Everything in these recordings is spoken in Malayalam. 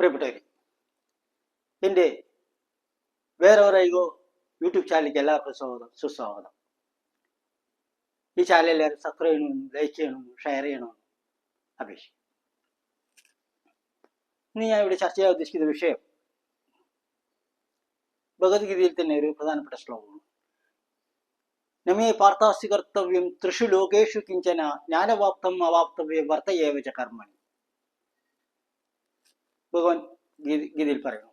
പ്രിയപ്പെട്ടവരെ എന്റെ വേറെ ഒരൈകോ യൂട്യൂബ് ചാനലിലേക്ക് എല്ലാവർക്കും സ്വാഗതം സുസ്വാഗതം. ഈ ചാനൽ എല്ലാവരും സബ്സ്ക്രൈബ് ചെയ്യണം ലൈക്ക് ചെയ്യണം ഷെയർ ചെയ്യണം. അപേക്ഷിക്കും ഇന്ന് ഞാൻ ഇവിടെ ചർച്ച ചെയ്യാൻ ഉദ്ദേശിക്കുന്ന വിഷയം ഭഗവത്ഗീതയിൽ തന്നെ ഒരു പ്രധാനപ്പെട്ട ശ്ലോകമാണ്. നമേ പാർത്ഥാസ്തി കർത്തവ്യം ത്രിഷു ലോകേഷു കിഞ്ചന ജ്ഞാനവാപ്തം അവാപ്തവ്യം വർത്തയേവ ച കർമ്മണി. ഭഗവാൻ ഗീത- ഗീതയിൽ പറയുന്നു.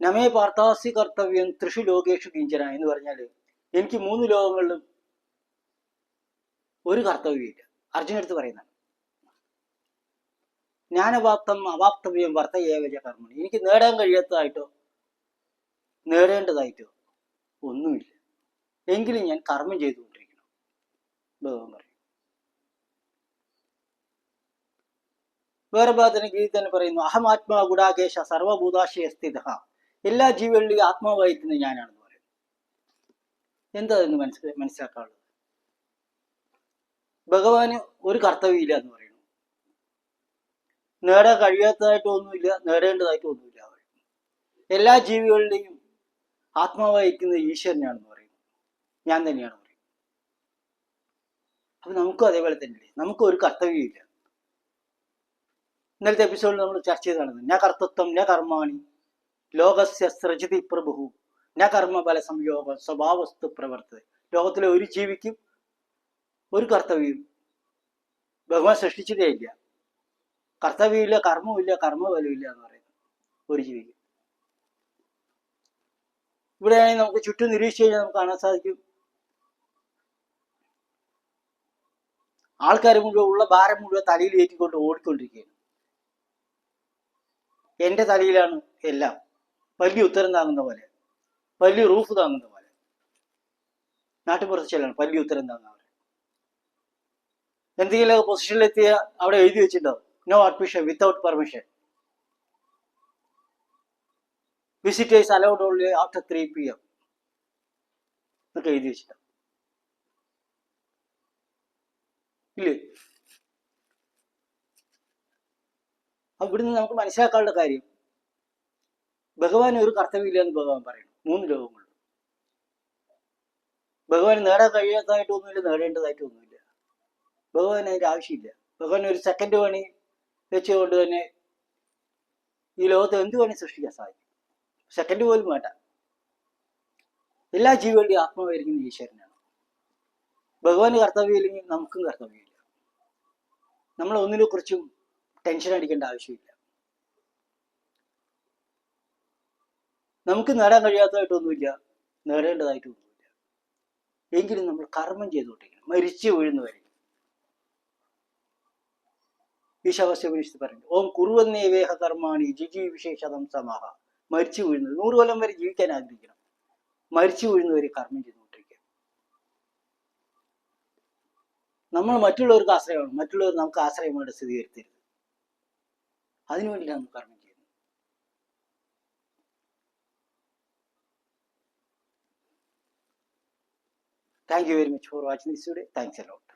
നമേ പാർത്ഥാസി കർത്തവ്യം തൃഷു ലോകേഷു കിഞ്ചന എന്ന് പറഞ്ഞാൽ എനിക്ക് മൂന്ന് ലോകങ്ങളിലും ഒരു കർത്തവ്യമില്ല. അർജുനടുത്ത് പറയുന്നതാണ് ജ്ഞാനവാപ്തം അവാപ്തവ്യം വർത്തയേവജ കർമ്മണി. എനിക്ക് നേടാൻ കഴിയാത്തതായിട്ടോ നേടേണ്ടതായിട്ടോ ഒന്നുമില്ല. എങ്കിലും ഞാൻ കർമ്മം ചെയ്തുകൊണ്ടിരിക്കണം ഭഗവാൻ പറയും വേറെ ഭാഗത്തിന് ഗീത തന്നെ പറയുന്നു അഹം ആത്മാ ഗുഡാകേശ സർവഭൂതാശയ സ്ഥിത. എല്ലാ ജീവികളിലും ആത്മാവായിരിക്കുന്നത് ഞാനാണെന്ന് പറയുന്നു. എന്താ എന്ന് മനസ്സിൽ മനസ്സിലാക്കാനുള്ളത്? ഭഗവാന് ഒരു കർത്തവ്യമില്ല എന്ന് പറയുന്നു. നേടാൻ കഴിയാത്തതായിട്ട് ഒന്നുമില്ല നേടേണ്ടതായിട്ട് ഒന്നുമില്ല. എല്ലാ ജീവികളുടെയും ആത്മാവായിരിക്കുന്നത് ഈശ്വരനാണെന്ന് പറയുന്നു. ഞാൻ തന്നെയാണ് പറയുന്നത്. അപ്പൊ നമുക്കും അതേപോലെ തന്നെയല്ലേ? നമുക്ക് ഒരു കർത്തവ്യമില്ല. ഇന്നലത്തെ എപ്പിസോഡിൽ നമ്മൾ ചർച്ച ചെയ്തതാണ് ന കർത്തത്വം ന കർമാണി ലോകസ്യ സൃജതി പ്രഭു ന കർമ്മബല സംയോഗ സ്വഭാവസ്തു പ്രവർത്തത. ലോകത്തിലെ ഒരു ജീവിക്കും ഒരു കർത്തവ്യം ഭഗവാൻ സൃഷ്ടിച്ചിട്ടേ ഇല്ല. കർത്തവ്യമില്ല കർമ്മമില്ല കർമ്മഫലമില്ല എന്ന് പറയുന്നത് ഒരു ജീവിക്കും. ഇവിടെയാണെങ്കിൽ നമുക്ക് ചുറ്റും നിരീക്ഷിച്ച് കഴിഞ്ഞാൽ നമുക്ക് കാണാൻ സാധിക്കും. ആൾക്കാർ മുഴുവൻ ഉള്ള ഭാരം മുഴുവൻ തലയിൽ ഏറ്റിക്കൊണ്ട് ഓടിക്കൊണ്ടിരിക്കുകയാണ്. എന്റെ തലയിലാണ് എല്ലാം. വലിയ ഉത്തരം താങ്ങുന്ന പോലെ. വലിയ റൂഫ് താങ്ങുന്ന പോലെ. നാട്ടുപുറത്ത് ചെല്ലണം. വലിയ ഉത്തരം താങ്ങുന്ന പോലെ. എന്തെങ്കിലും പൊസിഷനിലെത്തിയ അവിടെ എഴുതി വെച്ചിട്ടുണ്ടാവും no admission without permission visitors allowed only after three P M എന്നൊക്കെ എഴുതി വെച്ചിട്ടുണ്ടാവും ഇല്ലേ? അപ്പൊ ഇവിടുന്ന് നമുക്ക് മനസ്സിലാക്കാനുള്ള കാര്യം. ഭഗവാൻ ഒരു കർത്തവ്യമില്ല എന്ന് ഭഗവാൻ പറയുന്നു. മൂന്ന് ലോകങ്ങളും ഭഗവാൻ നേടാൻ നേടേണ്ടതായിട്ട് ഒന്നുമില്ല ഭഗവാൻ അതിന്റെ ആവശ്യമില്ല. ഭഗവാൻ ഒരു സെക്കൻഡ് പണി വെച്ചുകൊണ്ട് തന്നെ ഈ ലോകത്ത് എന്ത് പണി സൃഷ്ടിക്കാൻ സാധിക്കും? സെക്കൻഡ് പോലും വേണ്ട. എല്ലാ ജീവികളുടെയും ആത്മാവായിരിക്കുന്ന ഈശ്വരനാണ്. ഭഗവാന് കർത്തവ്യമില്ലെങ്കിൽ നമുക്കും കർത്തവ്യമില്ല. നമ്മൾ ഒന്നിനെ കുറിച്ചും ടെൻഷൻ അടിക്കേണ്ട ആവശ്യമില്ല. നമുക്ക് നേടാൻ കഴിയാത്തതായിട്ടൊന്നുമില്ല. നേടേണ്ടതായിട്ടൊന്നുമില്ല. എങ്കിലും നമ്മൾ കർമ്മം ചെയ്തുകൊണ്ടിരിക്കണം. മരിച്ചു വീഴുന്നവരെ. ഈശാവാസ്യപരിശത്ത് പറഞ്ഞു ഓം കുറുവന്നേവേഹ കർമാണി ജിജി വിശേഷതം സമാഹ. മരിച്ചു വീഴുന്നത് നൂറ് കൊല്ലം വരെ ജീവിക്കാൻ ആഗ്രഹിക്കണം. മരിച്ചു വീഴുന്നവരെ കർമ്മം ചെയ്തുകൊണ്ടിരിക്കുക. നമ്മൾ മറ്റുള്ളവർക്ക് ആശ്രയമാണ്. മറ്റുള്ളവർ നമുക്ക് ആശ്രയമായിട്ട് സ്ഥിതി അതിനുവേണ്ടിയാണ് നമ്മൾ കർമ്മം ചെയ്യുന്നു thank you very much for watching this video thanks a lot